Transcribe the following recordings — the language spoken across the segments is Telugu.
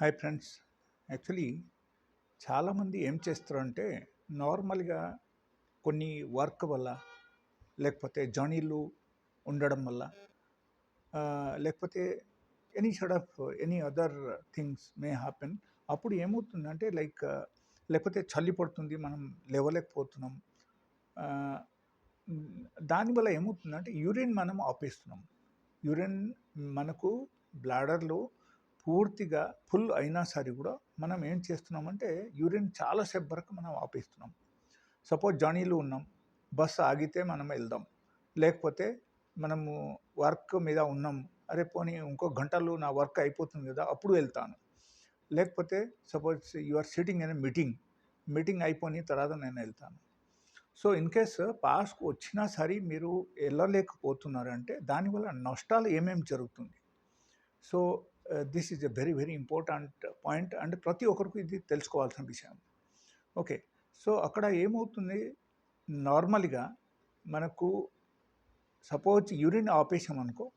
Hi friends. యాక్చువల్లీ చాలామంది ఏం చేస్తారంటే నార్మల్గా కొన్ని వర్క్ వల్ల లేకపోతే జర్నీలు ఉండడం వల్ల లేకపోతే any shut of any other things may happen. అప్పుడు ఏమవుతుందంటే లైక్ లేకపోతే చలి పడుతుంది మనం లేవలేకపోతున్నాం. దానివల్ల ఏమవుతుందంటే యూరిన్ మనం ఆపేస్తున్నాం. యూరిన్ మనకు బ్లాడర్లో పూర్తిగా ఫుల్ అయినా సరే కూడా మనం ఏం చేస్తున్నామంటే యూరిన్ చాలాసేపు వరకు మనం ఆపేస్తున్నాం. సపోజ్ జర్నీలో ఉన్నాం బస్సు ఆగితే మనం వెళ్దాం. లేకపోతే మనము వర్క్ మీద ఉన్నాం అరే పోనీ ఇంకో గంటలో నా వర్క్ అయిపోతుంది కదా అప్పుడు వెళ్తాను. లేకపోతే suppose you are sitting in meeting meeting అయిపోయిన తర్వాత నేను వెళ్తాను. సో ఇన్ కేస్ పాస్కు వచ్చినా సరే మీరు వెళ్ళలేకపోతున్నారంటే దానివల్ల నష్టాలు ఏమేమి జరుగుతుంది? So this is a very very important point and ప్రతి ఒక్కరికి ఇది తెలుసుకోవాల్సిన విషయం. ఓకే. సో అక్కడ ఏమవుతుంది? నార్మల్గా మనకు సపోజ్ యూరిన్ ఆపేసాం అనుకో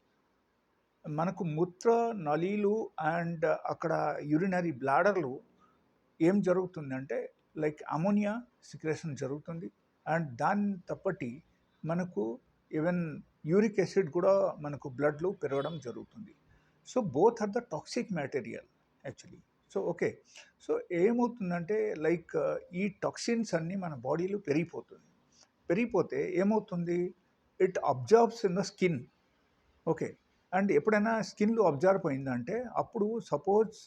మనకు మూత్ర నలీలు అండ్ అక్కడ యూరినరీ బ్లాడర్లు ఏం జరుగుతుందంటే లైక్ అమోనియా సిక్రేషన్ జరుగుతుంది అండ్ దాని తప్పటి మనకు ఈవెన్ యూరిక్ యాసిడ్ కూడా మనకు బ్లడ్లో పెరగడం జరుగుతుంది. So both are the toxic material actually. So okay. So ఏమవుతుందంటే లైక్ ఈ టాక్సిన్స్ అన్నీ మన బాడీలో పెరిగిపోతుంది. పెరిగిపోతే ఏమవుతుంది? It absorbs in the skin. Okay. And ఎప్పుడైనా స్కిన్లో అబ్జర్వ్ అయిందంటే అప్పుడు సపోజ్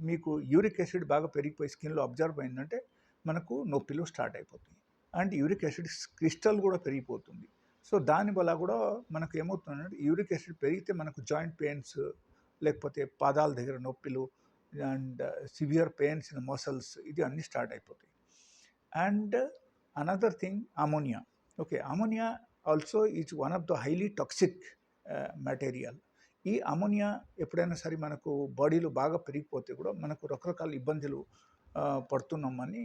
మీకు యూరిక్ యాసిడ్ బాగా పెరిగిపోయి స్కిన్లో అబ్జర్వ్ అయిందంటే మనకు నొప్పిలో స్టార్ట్ అయిపోతుంది. అండ్ యూరిక్ యాసిడ్ క్రిస్టల్ కూడా పెరిగిపోతుంది. సో దానివల్ల కూడా మనకు ఏమవుతుందంటే యూరిక్ యాసిడ్ పెరిగితే మనకు జాయింట్ పెయిన్స్ లేకపోతే పాదాల దగ్గర నొప్పిలు and severe pains in muscles ఇది అన్నీ స్టార్ట్ అయిపోతాయి. And another thing ammonia. Okay ammonia also is one of the highly toxic material. ఈ అమోనియా ఎప్పుడైనా సరే మనకు బాడీలో బాగా పెరిగిపోతే కూడా మనకు రకరకాల ఇబ్బందులు పడుతున్నామని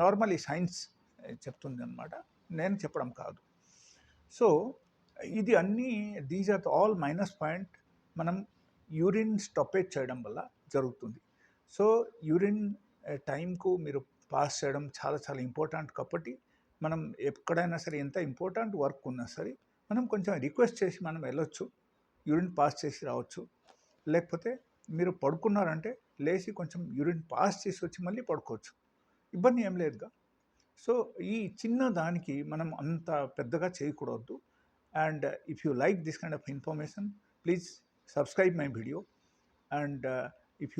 నార్మల్ ఈ సైన్స్ చెప్తుంది అనమాట నేను చెప్పడం కాదు. సో ఇది అన్నీ these are all minus point. మనం యూరిన్ స్టాపేజ్ చేయడం వల్ల జరుగుతుంది. సో యూరిన్ టైంకు మీరు పాస్ చేయడం చాలా చాలా ఇంపార్టెంట్ కాబట్టి మనం ఎక్కడైనా సరే ఎంత ఇంపార్టెంట్ వర్క్ ఉన్నా సరే మనం కొంచెం రిక్వెస్ట్ చేసి మనం వెళ్ళొచ్చు యూరిన్ పాస్ చేసి రావచ్చు. లేకపోతే మీరు పడుకున్నారంటే లేచి కొంచెం యూరిన్ పాస్ చేసి వచ్చి మళ్ళీ పడుకోవచ్చు. ఇబ్బంది ఏం లేదుగా. సో ఈ చిన్న దానికి మనం అంత పెద్దగా చేయకూడదు. And if you like this kind of information please subscribe my video and if you